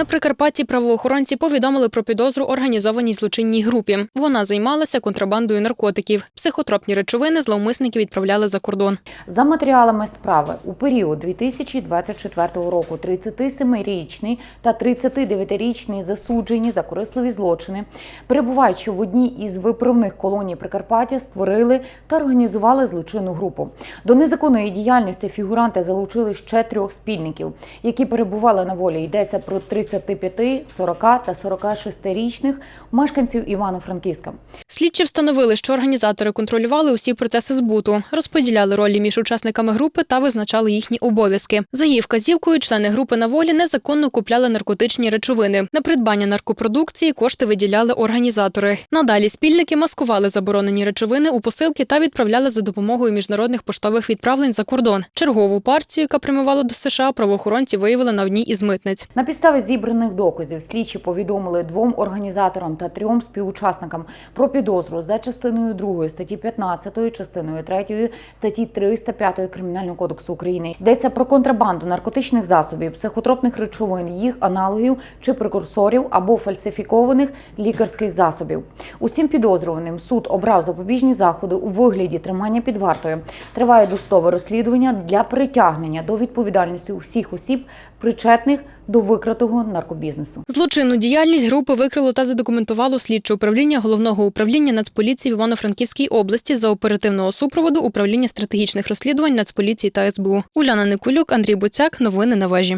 На Прикарпатті правоохоронці повідомили про підозру організованій злочинній групі. Вона займалася контрабандою наркотиків. Психотропні речовини зловмисники відправляли за кордон. За матеріалами справи у період 2024 року 37-річний та 39-річний засуджені за корисливі злочини, перебуваючи в одній із виправних колоній Прикарпаття, створили та організували злочинну групу. До незаконної діяльності фігуранти залучили ще трьох спільників, які перебували на волі. Йдеться про 35, 40 та 46-річних мешканців Івано-Франківська. Слідчі встановили, що організатори контролювали усі процеси збуту, розподіляли ролі між учасниками групи та визначали їхні обов'язки. За її вказівкою, члени групи на волі незаконно купляли наркотичні речовини. На придбання наркопродукції кошти виділяли організатори. Надалі спільники маскували заборонені речовини у посилки та відправляли за допомогою міжнародних поштових відправлень за кордон. Чергову партію, яка прямувала до США, правоохоронці виявили на одній із митниць. На підставі зібраних доказів слідчі повідомили двом організаторам та трьом співучасникам про підозру за частиною 2 статті 15, частиною 3 статті 305 Кримінального кодексу України. Йдеться про контрабанду наркотичних засобів, психотропних речовин, їх аналогів чи прекурсорів або фальсифікованих лікарських засобів. Усім підозрюваним суд обрав запобіжні заходи у вигляді тримання під вартою. Триває достове розслідування для притягнення до відповідальності усіх осіб, причетних до викратого наркобізнесу. Злочинну діяльність групи викрило та задокументувало слідче управління головного управління Нацполіції в Івано-Франківській області за оперативного супроводу управління стратегічних розслідувань Нацполіції та СБУ. Уляна Никулюк, Андрій Буцяк. Новини на вежі.